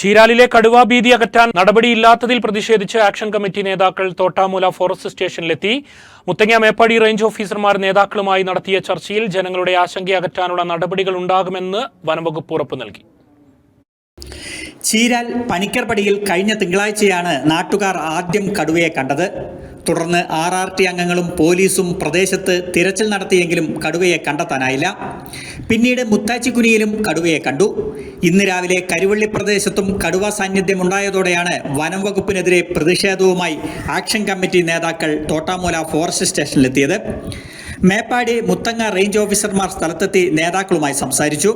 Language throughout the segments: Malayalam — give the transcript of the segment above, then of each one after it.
ചീരാലിലെ കടുവാ ഭീതി അകറ്റാൻ നടപടിയില്ലാത്തതിൽ പ്രതിഷേധിച്ച് ആക്ഷൻ കമ്മിറ്റി നേതാക്കൾ തോട്ടാമൂല ഫോറസ്റ്റ് സ്റ്റേഷനിലെത്തി. മുത്തങ്ങ മേപ്പാടി റേഞ്ച് ഓഫീസർമാർ നേതാക്കളുമായി നടത്തിയ ചർച്ചയിൽ ജനങ്ങളുടെ ആശങ്ക അകറ്റാനുള്ള നടപടികൾ ഉണ്ടാകുമെന്ന് വനംവകുപ്പ് ഉറപ്പു നൽകി. ചീരാൽ പനിക്കർപടിയിൽ കഴിഞ്ഞ തിങ്കളാഴ്ചയാണ് നാട്ടുകാർ ആദ്യം കടുവയെ കണ്ടത്. തുടർന്ന് ആർ ആർ ടി അംഗങ്ങളും പോലീസും പ്രദേശത്ത് തിരച്ചിൽ നടത്തിയെങ്കിലും കടുവയെ കണ്ടെത്താനായില്ല. പിന്നീട് മുത്താച്ചിക്കുനിയിലും കടുവയെ കണ്ടു. ഇന്ന് രാവിലെ കരുവള്ളി പ്രദേശത്തും കടുവ സാന്നിധ്യമുണ്ടായതോടെയാണ് വനം വകുപ്പിനെതിരെ പ്രതിഷേധവുമായി ആക്ഷൻ കമ്മിറ്റി നേതാക്കൾ തോട്ടാമൂല ഫോറസ്റ്റ് സ്റ്റേഷനിലെത്തിയത്. മേപ്പാടി മുത്തങ്ങ റേഞ്ച് ഓഫീസർമാർ സ്ഥലത്തെത്തി നേതാക്കളുമായി സംസാരിച്ചു.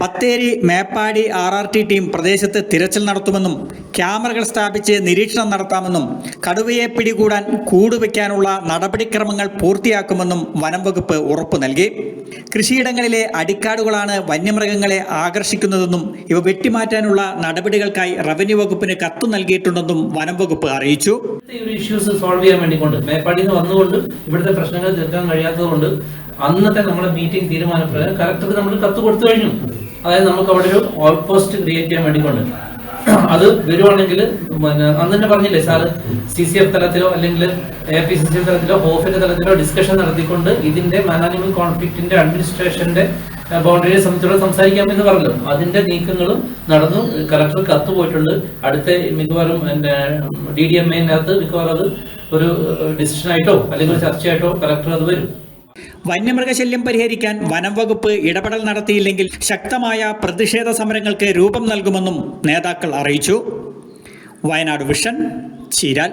Bathery Meppadi R R T team പ്രദേശത്ത് തിരച്ചിൽ നടത്തുമെന്നും ക്യാമറകൾ സ്ഥാപിച്ച് നിരീക്ഷണം നടത്താമെന്നും കടുവയെ പിടികൂടാൻ കൂടുവയ്ക്കാനുള്ള നടപടിക്രമങ്ങൾ പൂർത്തിയാക്കുമെന്നും വനം വകുപ്പ് ഉറപ്പു നൽകി. കൃഷിയിടങ്ങളിലെ അടിക്കാടുകളാണ് വന്യമൃഗങ്ങളെ ആകർഷിക്കുന്നതെന്നും ഇവ വെട്ടിമാറ്റാനുള്ള നടപടികൾക്കായി റവന്യൂ വകുപ്പിന് കത്ത് നൽകിയിട്ടുണ്ടെന്നും വനം വകുപ്പ് അറിയിച്ചു. ഇഷ്യൂസ് സോൾവ് ചെയ്യാൻ വേണ്ടിക്കൊണ്ട് വന്നുകൊണ്ട് ഇവിടുത്തെ പ്രശ്നങ്ങൾ തീർക്കാൻ കഴിയാത്തതുകൊണ്ട് അന്നത്തെ നമ്മുടെ മീറ്റിംഗ് തീരുമാനപ്രകാരം കലക്ടർക്ക് നമ്മൾ കത്ത് കൊടുത്തു കഴിഞ്ഞു. അതായത് നമുക്ക് അവിടെ ഒരു ഓൾ പോസ്റ്റ് ക്രിയേറ്റ് ചെയ്യാൻ വേണ്ടി കൊണ്ട് അത് വരുവാണെങ്കിൽ അന്ന് തന്നെ പറഞ്ഞില്ലേ സാറ് സി സി എഫ് തലത്തിലോ അല്ലെങ്കിൽ A P C C F തലത്തിലോ ഓഫിന്റെ തലത്തിലോ ഡിസ്കഷൻ നടത്തിക്കൊണ്ട് ഇതിന്റെ മാനാനിമൽ കോൺഫ്ലിക്റ്റിന്റെ അഡ്മിനിസ്ട്രേഷന്റെ ബൗണ്ടറിയെ സംബന്ധിച്ചോടെ സംസാരിക്കാം എന്ന് പറഞ്ഞല്ലോ. അതിന്റെ നീക്കങ്ങളും നടന്നു. കലക്ടർ കത്ത് പോയിട്ടുണ്ട്. അടുത്ത മിക്കവാറും ഡി ഡി എം എനകത്ത് മിക്കവാറും അത് ഒരു ഡിസിഷനായിട്ടോ അല്ലെങ്കിൽ ഒരു ചർച്ചയായിട്ടോ കലക്ടർ അത് വരും. വന്യമൃഗശല്യം പരിഹരിക്കാൻ വനം വകുപ്പ് ഇടപെടൽ നടത്തിയില്ലെങ്കിൽ ശക്തമായ പ്രതിഷേധ സമരങ്ങൾക്ക് രൂപം നൽകുമെന്നും നേതാക്കൾ അറിയിച്ചു. വയനാട് വിഷൻ ചീരാൽ.